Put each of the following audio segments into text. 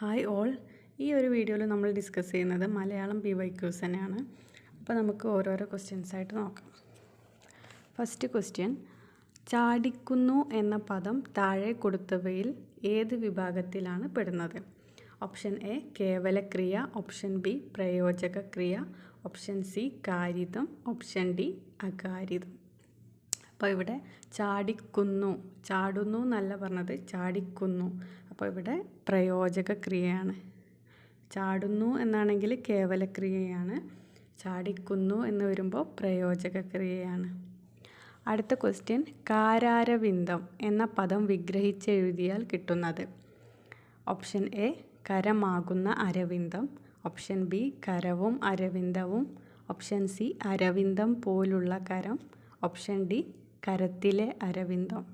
Hi all ഈ ഒരു വീഡിയോയിൽ നമ്മൾ ഡിസ്കസ് ചെയ്യുന്നത് മലയാളം പി വൈ ക്യൂസ് തന്നെയാണ്. അപ്പോൾ നമുക്ക് ഓരോരോ ക്വസ്റ്റ്യൻസ് ആയിട്ട് നോക്കാം. ഫസ്റ്റ് ക്വസ്റ്റ്യൻ ചാടിക്കുന്നു എന്ന പദം താഴെ കൊടുത്തവയിൽ ഏത് വിഭാഗത്തിലാണ് പെടുന്നത്? ഓപ്ഷൻ എ കേവലക്രിയ. ഓപ്ഷൻ ബി പ്രയോജക ക്രിയ ഓപ്ഷൻ സി കാരിതം. ഓപ്ഷൻ ഡി അകാരിതം. അപ്പോൾ ഇവിടെ ചാടിക്കുന്നു. ചാടുന്നു എന്നല്ല പറഞ്ഞത് ചാടിക്കുന്നു. അപ്പോൾ ഇവിടെ പ്രയോജക ക്രിയയാണ് ചാടുന്നു എന്നാണെങ്കിൽ കേവലക്രിയയാണ്. ചാടിക്കുന്നു എന്ന് വരുമ്പോൾ പ്രയോജക ക്രിയയാണ് അടുത്ത ക്വസ്റ്റ്യൻ കാരാരവിന്ദം എന്ന പദം വിഗ്രഹിച്ചെഴുതിയാൽ കിട്ടുന്നത്. ഓപ്ഷൻ എ കരമാകുന്ന അരവിന്ദം. ഓപ്ഷൻ ബി കരവും അരവിന്ദവും. ഓപ്ഷൻ സി അരവിന്ദം പോലുള്ള കരം. ഓപ്ഷൻ ഡി കരത്തിലെ അരവിന്ദം.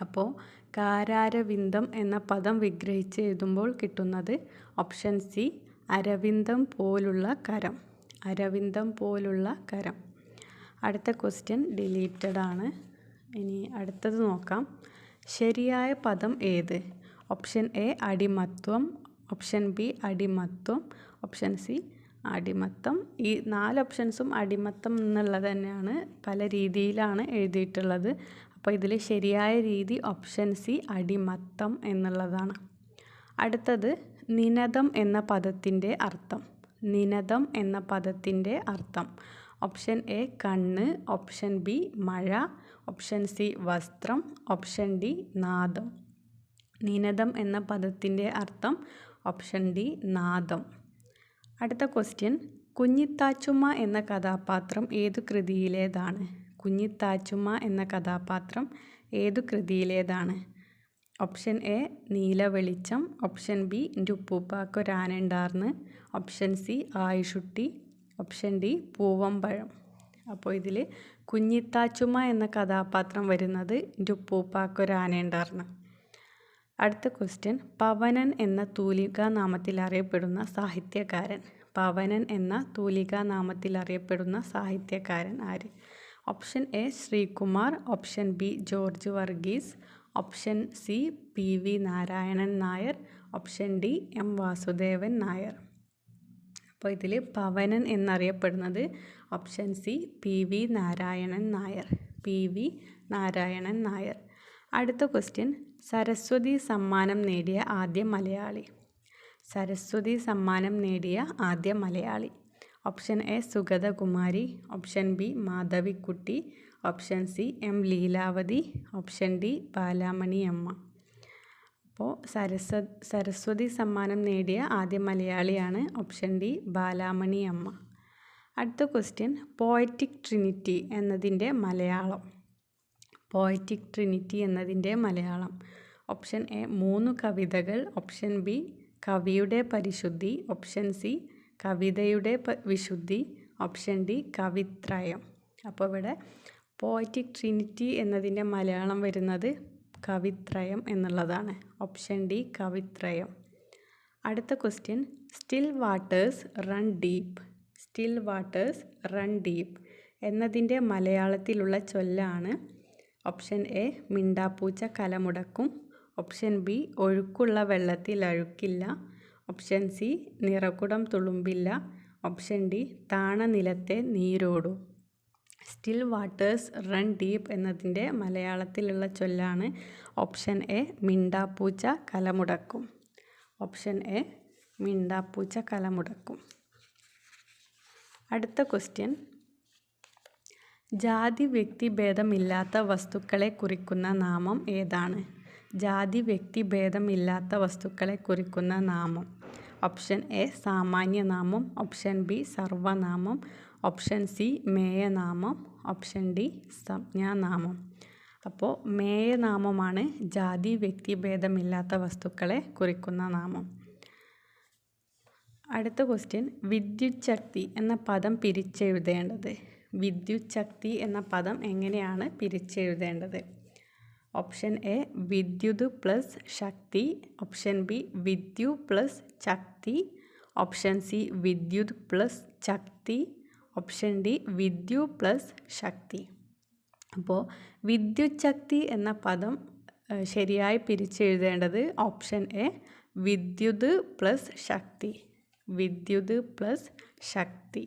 അപ്പോൾ കാരാരവിന്ദം എന്ന പദം വിഗ്രഹിച്ച് എഴുതുമ്പോൾ കിട്ടുന്നത് ഓപ്ഷൻ സി അരവിന്ദം പോലുള്ള കരം. അരവിന്ദം പോലുള്ള കരം. അടുത്ത ക്വസ്റ്റ്യൻ ഡിലീറ്റഡ് ആണ്. ഇനി അടുത്തത് നോക്കാം. ശരിയായ പദം ഏത്? ഓപ്ഷൻ എ അടിമത്വം. ഓപ്ഷൻ ബി അടിമത്വം. ഓപ്ഷൻ സി അടിമത്തം. ഈ നാല് ഓപ്ഷൻസും അടിമത്തം എന്നുള്ളത് തന്നെയാണ് പല രീതിയിലാണ് എഴുതിയിട്ടുള്ളത്. അപ്പോൾ ഇതിൽ ശരിയായ രീതി ഓപ്ഷൻ സി അടിമത്തം എന്നുള്ളതാണ്. അടുത്തത് നിനദം എന്ന പദത്തിന്റെ അർത്ഥം. നിനദം എന്ന പദത്തിന്റെ അർത്ഥം. ഓപ്ഷൻ എ കണ്ണ്. ഓപ്ഷൻ ബി മഴ. ഓപ്ഷൻ സി വസ്ത്രം. ഓപ്ഷൻ ഡി നാദം. നിനദം എന്ന പദത്തിന്റെ അർത്ഥം. ഓപ്ഷൻ ഡി നാദം. അടുത്ത ക്വസ്റ്റ്യൻ കുഞ്ഞിത്താച്ചുമ്മ എന്ന കഥാപാത്രം ഏതു കൃതിയിലേതാണ്? കുഞ്ഞിത്താച്ചുമ്മ എന്ന കഥാപാത്രം ഏതു കൃതിയിലേതാണ്? ഓപ്ഷൻ എ നീല വെളിച്ചം. ഓപ്ഷൻ ബി എന്റെ ഉപ്പൂപ്പാക്കൊരാനുണ്ടാർന്ന് ഓപ്ഷൻ സി ആയുഷുട്ടി. ഓപ്ഷൻ ഡി പൂവമ്പഴം. അപ്പോൾ ഇതിൽ കുഞ്ഞിത്താച്ചുമ്മ എന്ന കഥാപാത്രം വരുന്നത് എന്റെ ഉപ്പൂപ്പാക്കൊരാനുണ്ടാർന്ന് അടുത്ത ക്വസ്റ്റ്യൻ പവനൻ എന്ന തൂലിക നാമത്തിൽ അറിയപ്പെടുന്ന സാഹിത്യകാരൻ. പവനൻ എന്ന തൂലിക നാമത്തിൽ അറിയപ്പെടുന്ന സാഹിത്യകാരൻ ആര്? Option A Sreekumar option B George Varghese option C P V Narayanan Nair option D M Vasudevan Nair. അപ്പോൾ ഇതിൽ പവനൻ എന്നറിയപ്പെടുന്നത് option C P V Narayanan Nair. P V Narayanan Nair. അടുത്ത ക്വസ്റ്റ്യൻ സരസ്വതി സമ്മാനം നേടിയ ആദ്യ മലയാളി. സരസ്വതി സമ്മാനം നേടിയ ആദ്യ Malayali. Option A Sugathakumari option B Madhavikutty option C M Leelavathi option D Balamani Amma അപ്പോൾ സരസ്വ സരസ്വതി സമ്മാനം നേടിയ ആദ്യ മലയാളിയാണ് ഓപ്ഷൻ ഡി ബാലാമണി അമ്മ അടുത്ത ക്വസ്റ്റ്യൻ പോയറ്റിക് ട്രിനിറ്റി എന്നതിന്റെ മലയാളം. പോയറ്റിക് ട്രിനിറ്റി എന്നതിന്റെ മലയാളം. ഓപ്ഷൻ എ മൂന്ന് കവിതകൾ ഓപ്ഷൻ ബി കവിയുടെ പരിശുദ്ധി ഓപ്ഷൻ സി കവിതയുടെ വിശുദ്ധി ഓപ്ഷൻ ഡി കവിത്രയം. അപ്പോൾ ഇവിടെ പോയറ്റിക് ട്രിനിറ്റി എന്നതിന്റെ മലയാളം വരുന്നത് കവിത്രയം എന്നുള്ളതാണ്. ഓപ്ഷൻ ഡി കവിത്രയം. അടുത്ത question still waters run deep still waters run deep എന്നതിന്റെ മലയാളത്തിലുള്ള ചൊല്ലാണ്. ഓപ്ഷൻ എ മിണ്ടാപ്പൂച്ച കലമുടക്കും. ഓപ്ഷൻ ബി ഒഴുക്കുള്ള വെള്ളത്തിൽ അഴുക്കില്ല. ഓപ്ഷൻ സി നിറകുടം തുളുമ്പില്ല. ഓപ്ഷൻ ഡി താണനിലത്തെ നീരോടു. സ്റ്റിൽ വാട്ടേഴ്സ് റൺ ഡീപ്പ് എന്നതിന്റെ മലയാളത്തിലുള്ള ചൊല്ലാണ് ഓപ്ഷൻ എ മിണ്ടാപ്പൂച്ച കലമുടക്കും. ഓപ്ഷൻ എ മിണ്ടാപ്പൂച്ച കലമുടക്കും. അടുത്ത ക്വസ്റ്റ്യൻ. ജാതി വ്യക്തിഭേദമില്ലാത്ത വസ്തുക്കളെ കുറിക്കുന്ന നാമം ഏതാണ്? ജാതി വ്യക്തിഭേദമില്ലാത്ത വസ്തുക്കളെ കുറിക്കുന്ന നാമം. ഓപ്ഷൻ എ സാമാന്യനാമം ഓപ്ഷൻ ബി സർവനാമം ഓപ്ഷൻ സി മേയനാമം ഓപ്ഷൻ ഡി സംജ്ഞാനാമം. അപ്പോൾ മേയനാമമാണ് ജാതി വ്യക്തിഭേദമില്ലാത്ത വസ്തുക്കളെ കുറിക്കുന്ന നാമം. അടുത്ത ക്വസ്റ്റ്യൻ വിദ്യുത് ശക്തി എന്ന പദം പിരിച്ചെഴുതേണ്ടത്. വിദ്യുത് ശക്തി എന്ന പദം എങ്ങനെയാണ് പിരിച്ചെഴുതേണ്ടത്? ഓപ്ഷൻ എ വിദ്യുത് പ്ലസ് ശക്തി ഓപ്ഷൻ ബി വിദ്യു പ്ലസ് ശക്തി ഓപ്ഷൻ സി വിദ്യുത് പ്ലസ് ശക്തി ഓപ്ഷൻ ഡി വിദ്യു പ്ലസ് ശക്തി. അപ്പോൾ വിദ്യുത് ശക്തി എന്ന പദം ശരിയായി പിരിച്ചെഴുതേണ്ടത് ഓപ്ഷൻ എ വിദ്യുത് പ്ലസ് ശക്തി. വിദ്യുത് പ്ലസ് ശക്തി.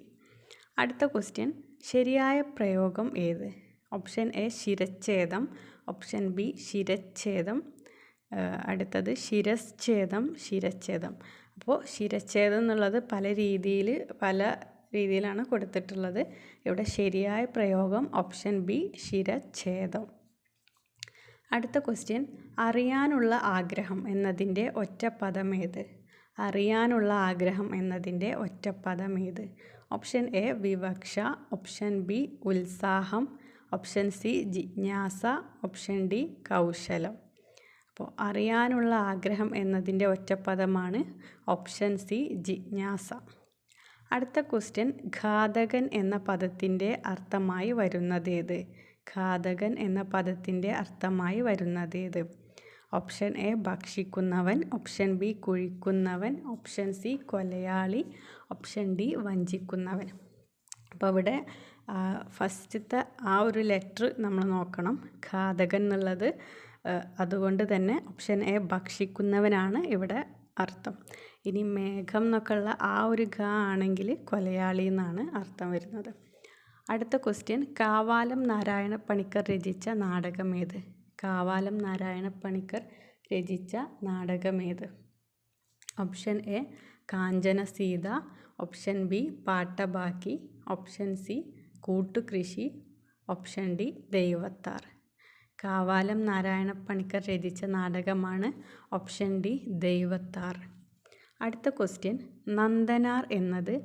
അടുത്ത ക്വസ്റ്റ്യൻ ശരിയായ പ്രയോഗം ഏത്? ഓപ്ഷൻ എ ശിരച്ഛേദം ഓപ്ഷൻ ബി ശിരച്ഛേദം അടുത്തത് ശിരച്ഛേദം ശിരച്ഛേദം. അപ്പോൾ ശിരച്ഛേദം എന്നുള്ളത് പല രീതിയിൽ പല രീതിയിലാണ് കൊടുത്തിട്ടുള്ളത്. ഇവിടെ ശരിയായ പ്രയോഗം ഓപ്ഷൻ ബി ശിരച്ഛേദം. അടുത്ത ക്വസ്റ്റ്യൻ അറിയാനുള്ള ആഗ്രഹം എന്നതിന്റെ ഒറ്റപ്പദം ഏത് അറിയാനുള്ള ആഗ്രഹം എന്നതിന്റെ ഒറ്റപ്പദം ഏത് ഓപ്ഷൻ എ വിവക്ഷ ഓപ്ഷൻ ബി ഉത്സാഹം ഓപ്ഷൻ സി ജിജ്ഞാസ. ഓപ്ഷൻ ഡി കൗശലം. അപ്പോൾ അറിയാനുള്ള ആഗ്രഹം എന്നതിന്റെ ഒറ്റപ്പദമാണ് ഓപ്ഷൻ സി ജിജ്ഞാസ. അടുത്ത ക്വസ്റ്റ്യൻ ഘാതകൻ എന്ന പദത്തിന്റെ അർത്ഥമായി വരുന്നതേത് ഘാതകൻ എന്ന പദത്തിന്റെ അർത്ഥമായി വരുന്നതേത് ഓപ്ഷൻ എ ഭക്ഷിക്കുന്നവൻ. ഓപ്ഷൻ ബി കുഴിക്കുന്നവൻ. ഓപ്ഷൻ സി കൊലയാളി. ഓപ്ഷൻ ഡി വഞ്ചിക്കുന്നവൻ. അപ്പോൾ ഇവിടെ ഫസ്റ്റത്തെ ആ ഒരു ലെറ്റർ നമ്മൾ നോക്കണം. ഘാതകൻ എന്നുള്ളത് അതുകൊണ്ട് തന്നെ ഓപ്ഷൻ എ ഭക്ഷിക്കുന്നവനാണ് ഇവിടെ അർത്ഥം. ഇനി മേഘം എന്നൊക്കെയുള്ള ആ ഒരു ഘ ആണെങ്കിൽ കൊലയാളി എന്നാണ് അർത്ഥം വരുന്നത്. അടുത്ത ക്വസ്റ്റ്യൻ കാവാലം നാരായണ പണിക്കർ രചിച്ച നാടകമേത് കാവാലം നാരായണ പണിക്കർ രചിച്ച നാടകമേത് option A Kanchana Sita option B Pattabakki option C Koottukrishi option D Daivathar Kavalam Narayana Panicker രചിച്ച നാടകമാണ് ഓപ്ഷൻ ഡി ദൈവത്താർ അടുത്ത ക്വസ്റ്റ്യൻ നന്ദനാർ എന്നത്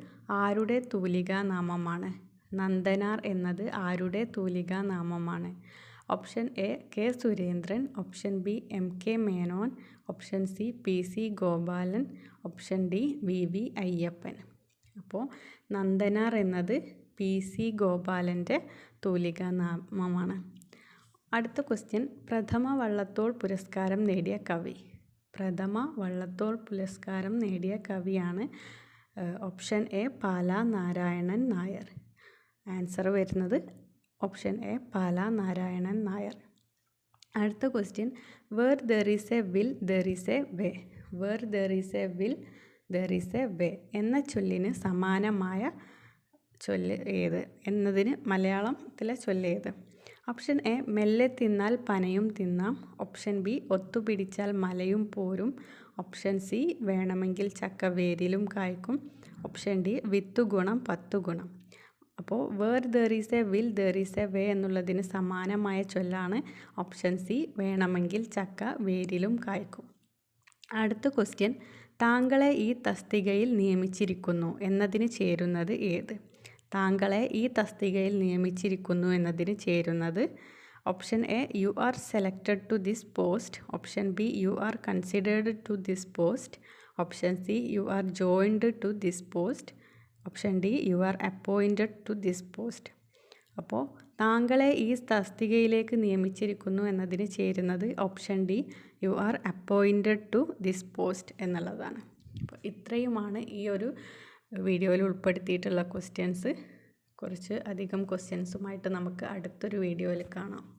ആരുടെ തൂലികാ നാമമാണ്? നന്ദനാർ എന്നത് ആരുടെ തൂലികാ നാമമാണ്? Option A K Surendran option B M K Menon option C P C Gopalan option D V V Ayyappan. അപ്പോൾ നന്ദനാർ എന്നത് പി സി ഗോപാലന്റെ തൂലികാ നാമമാണ് അടുത്ത ക്വസ്റ്റ്യൻ പ്രഥമ വള്ളത്തോൾ പുരസ്കാരം നേടിയ കവി. പ്രഥമ വള്ളത്തോൾ പുരസ്കാരം നേടിയ കവിയാണ് option A Pala Narayanan Nair. Answer വരുന്നത് ഓപ്ഷൻ എ പാല നാരായണൻ നായർ. അടുത്ത question where there is a will there is a way. Where there is a will there is a way എന്ന ചൊല്ലിന് സമാനമായ ചൊല്ല് ഏത്? എന്നതിന് മലയാളത്തിലെ ചൊല്ല് ഏത്? ഓപ്ഷൻ എ മെല്ലെ തിന്നാൽ പനയും തിന്നാം. ഓപ്ഷൻ ബി ഒത്തുപിടിച്ചാൽ മലയും പോരും. ഓപ്ഷൻ സി വേണമെങ്കിൽ ചക്ക വേരിലും കായ്ക്കും. ഓപ്ഷൻ ഡി വിത്തു ഗുണം പത്തു ഗുണം. അപ്പോൾ where there a will there a way എന്നുള്ളതിന് സമാനമായ ചൊല്ലാണ്. ഓപ്ഷൻ സി വേണമെങ്കിൽ ചക്ക വേരിലും കായ്ക്കും. അടുത്ത ക്വസ്റ്റ്യൻ താങ്കളെ ഈ തസ്തികയിൽ നിയമിച്ചിരിക്കുന്നു എന്നതിന് ചേരുന്നത് ഏത്? താങ്കളെ ഈ തസ്തികയിൽ നിയമിച്ചിരിക്കുന്നു എന്നതിന് ചേരുന്നത് option A you are selected to this post. Option B you are considered to this post. Option C you are joined to this post. Option D you are appointed to this post. അപ്പോൾ താങ്കളെ ഈ തസ്തികയിലേക്ക് നിയമിച്ചിരിക്കുന്നു എന്നതിന് ചേരുന്നത് option D you are appointed to this post എന്നുള്ളതാണ്. അപ്പോൾ ഇത്രയുമാണ് ഈ ഒരു വീഡിയോയിൽ ഉൾപ്പെടുത്തിയിട്ടുള്ള ക്വസ്റ്റ്യൻസ് കുറച്ച് അധികം ക്വസ്റ്റ്യൻസുമായിട്ട് നമുക്ക് അടുത്തൊരു വീഡിയോയിൽ കാണാം.